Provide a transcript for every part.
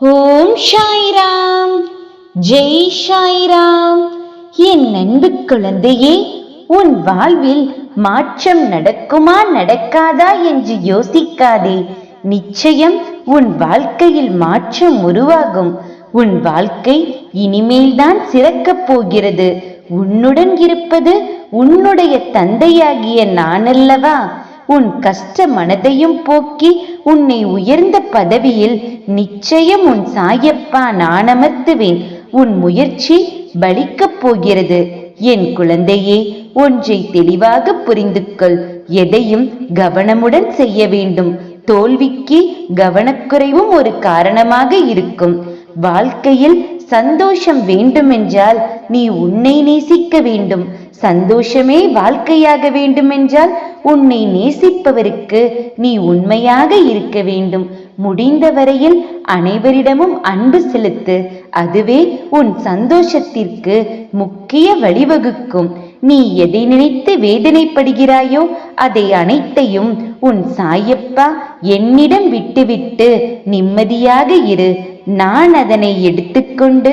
ஓம் ஷாயிராம் ஜெய் சாய்ராம். என் அன்பு குழந்தையே உன் வாழ்வில் மாற்றம் நடக்குமா நடக்காதா என்று யோசிக்காதே. நிச்சயம் உன் வாழ்க்கையில் மாற்றம் உருவாகும். உன் வாழ்க்கை இனிமேல்தான் சிறக்கப் போகிறது. உன்னுடன் இருப்பது உன்னுடைய தந்தையாகிய நானல்லவா? உன் கஷ்ட மனதையும் போக்கி உன்னை உயர்ந்த பதவியில் நிச்சயம் உன் சாயப்பா நான் அமர்த்துவேன். உன் முயற்சி பலிக்கப் போகிறது. என் குழந்தையே ஒன்றை தெளிவாக புரிந்து கொள் எதையும் கவனமுடன் செய்ய வேண்டும். தோல்விக்கு கவனக்குறைவும் ஒரு காரணமாக இருக்கும். வாழ்க்கையில் சந்தோஷம் வேண்டுமென்றால் நீ உன்னை நேசிக்க வேண்டும். சந்தோஷமே வாழ்க்கையாக வேண்டுமென்றால் உன்னை நேசிப்பவருக்கு நீ உண்மையாக இருக்க வேண்டும். முடிந்த வரையில் அனைவரிடமும் அன்பு செலுத்து. அதுவே உன் சந்தோஷத்திற்கு முக்கிய வழிவகுக்கும். நீ எதை நினைத்து வேதனைப்படுகிறாயோ அதை அனைத்தையும் உன் சாயப்பா என்னிடம் விட்டுவிட்டு நிம்மதியாக இரு. நான் அதனை எடுத்துக்கொண்டு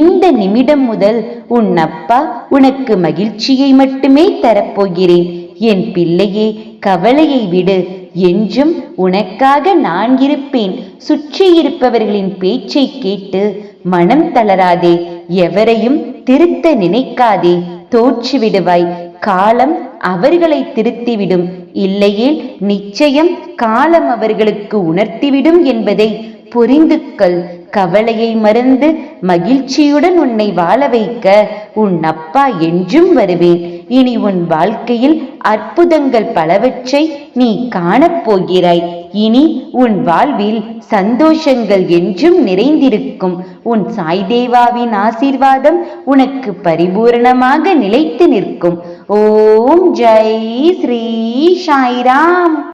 இந்த நிமிடம் முதல் உன் அப்பா உனக்கு மகிழ்ச்சியை மட்டுமே தரப்போகிறேன். என் பிள்ளையே கவலையை விடு. என்றும் உனக்காக நான் இருப்பேன். சுற்றி இருப்பவர்களின் பேச்சை கேட்டு மனம் தளராதே. எவரையும் திருத்த நினைக்காதே. தோற்றுவிடுவாய். காலம் அவர்களை திருத்திவிடும். இல்லையேல் நிச்சயம் காலம் அவர்களுக்கு உணர்த்திவிடும் என்பதை புரிந்து கொள். கவலையை மறந்து மகிழ்ச்சியுடன் உன்னை வாழ வைக்க உன் அப்பா என்றும் வருவேன். இனி உன் வாழ்க்கையில் அற்புதங்கள் பலவற்றை நீ காணப்போகிறாய் இனி உன் வாழ்வில் சந்தோஷங்கள் என்றும் நிறைந்திருக்கும். உன் சாய்தேவாவின் ஆசீர்வாதம் உனக்கு பரிபூரணமாக நிலைத்து நிற்கும். ஓம் ஜெய் ஸ்ரீ சாய்ராம்.